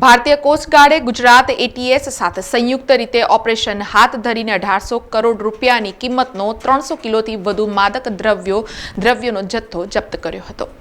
ભારતીય કોસ્ટગાર્ડે ગુજરાત એટીએસ સાથે સંયુક્ત રીતે ઓપરેશન હાથ ધરીને અઢારસો કરોડ રૂપિયાની કિંમતનો ત્રણસો કિલોથી વધુ માદક દ્રવ્યો, દ્રવ્યોનો જથ્થો જપ્ત કર્યો હતો.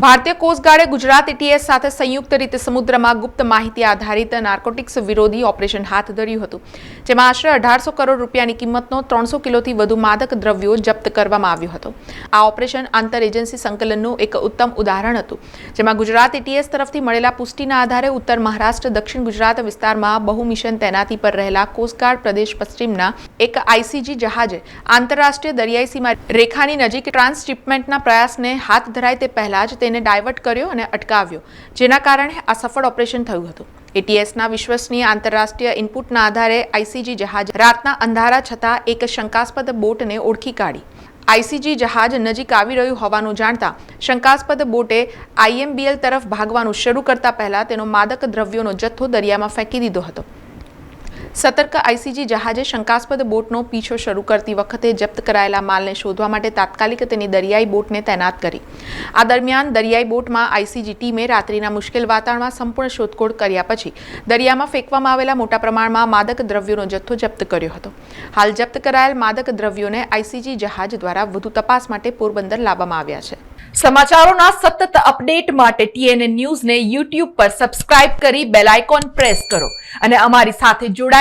ભારતીય કોસ્ટગાર્ડે ગુજરાત એટીએસ સાથે સંયુક્ત રીતે સમુદ્રમાં ગુપ્ત માહિતી આધારિત નાર્કોટિક્સ વિરોધી ઓપરેશન હાથ ધર્યું હતું, જેમાં આશરે અઢારસો કરોડ રૂપિયાની કિંમતનો ત્રણસો કિલોથી વધુ માદક દ્રવ્યો જપ્ત કરવામાં આવ્યો હતો. આ ઓપરેશન આંતર એજન્સી સંકલનનું એક ઉત્તમ ઉદાહરણ હતું, જેમાં ગુજરાત એટીએસ તરફથી મળેલા પુષ્ટિના આધારે ઉત્તર મહારાષ્ટ્ર, દક્ષિણ ગુજરાત વિસ્તારમાં બહુ મિશન તૈનાતી પર રહેલા કોસ્ટગાર્ડ પ્રદેશ પશ્ચિમના એક આઈસીજી જહાજે આંતરરાષ્ટ્રીય દરિયાઈ સીમા રેખાની નજીક ટ્રાન્સશિપમેન્ટના પ્રયાસને હાથ ધરાય તે પહેલા જ તેને ડાયવર્ટ કર્યો અને અટકાવ્યો, જેના કારણે આ સફળ ઓપરેશન થયું હતું. એટીએસના વિશ્વસનીય આંતરરાષ્ટ્રીય ઇનપુટના આધારે આઈસીજી જહાજ રાતના અંધારા છતાં એક શંકાસ્પદ બોટને ઓળખી કાઢી. આઈસીજી જહાજ નજીક આવી રહ્યું હોવાનું જાણતા શંકાસ્પદ બોટે આઈએમબીએલ તરફ ભાગવાનું શરૂ કરતા પહેલા તેનો માદક દ્રવ્યોનો જથ્થો દરિયામાં ફેંકી દીધો હતો. સતર્ક આઈસીજી જહાજે શંકાસ્પદ બોટનો પીછો શરૂ કરતી વખતે જપ્ત કરાયેલા માલને શોધવા માટે તાત્કાલિક તેની દરિયાઈ બોટને તૈનાત કરી. આ દરમિયાન દરિયાઈ બોટમાં આઈસીજી ટીમે રાત્રિના મુશ્કેલ વાતાવરણમાં સંપૂર્ણ શોધખોળ કર્યા પછી દરિયામાં ફેંકવામાં આવેલા મોટા પ્રમાણમાં માદક દ્રવ્યોનો જથ્થો જપ્ત કર્યો હતો. હાલ જપ્ત કરાયેલ માદક દ્રવ્યોને આઈસીજી જહાજ દ્વારા વધુ તપાસ માટે પોરબંદર લાવવામાં આવ્યા છે. સમાચારોના સતત અપડેટ માટે ટીએનએ ન્યૂઝને યુટ્યુબ પર સબસ્ક્રાઇબ કરી બેલ આઇકોન પ્રેસ કરો અને અમારી સાથે